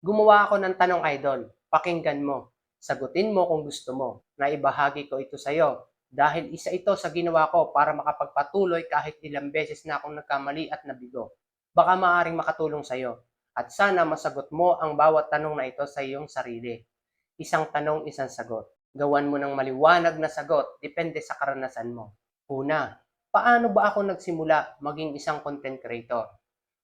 Gumawa ako ng tanong idol. Pakinggan mo. Sagutin mo kung gusto mo. Naibahagi ko ito sa iyo dahil isa ito sa ginawa ko para makapagpatuloy kahit ilang beses na akong nagkamali at nabigo. Baka maaring makatulong sa iyo at sana masagot mo ang bawat tanong na ito sa iyong sarili. Isang tanong, isang sagot. Gawan mo ng maliwanag na sagot, depende sa karanasan mo. Una, paano ba ako nagsimula maging isang content creator?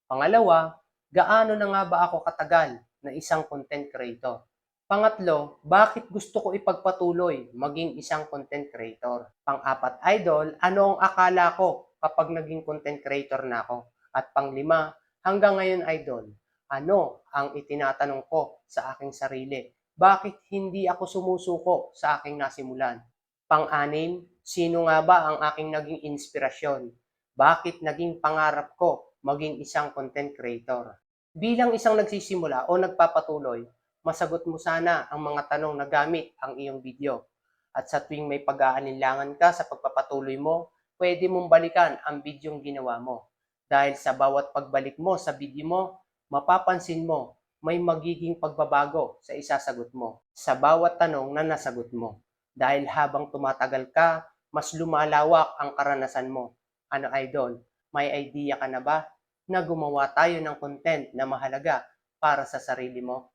Pangalawa, gaano na nga ba ako katagal na isang content creator? Pangatlo, bakit gusto ko ipagpatuloy maging isang content creator? Pang-apat, idol, ano ang akala ko kapag naging content creator na ako? At panglima, hanggang ngayon, idol, ano ang itinatanong ko sa aking sarili? Bakit hindi ako sumusuko sa aking nasimulan? Pang-anim, sino nga ba ang aking naging inspirasyon? Bakit naging pangarap ko maging isang content creator? Bilang isang nagsisimula o nagpapatuloy, masagot mo sana ang mga tanong na gamit ang iyong video. At sa tuwing may pag-aalinlangan ka sa pagpapatuloy mo, pwede mong balikan ang bidyong ginawa mo. Dahil sa bawat pagbalik mo sa video mo, mapapansin mo may magiging pagbabago sa isasagot mo sa bawat tanong na nasagot mo. Dahil habang tumatagal ka, mas lumalawak ang karanasan mo. Ano idol, may idea ka na ba na gumawa tayo ng content na mahalaga para sa sarili mo?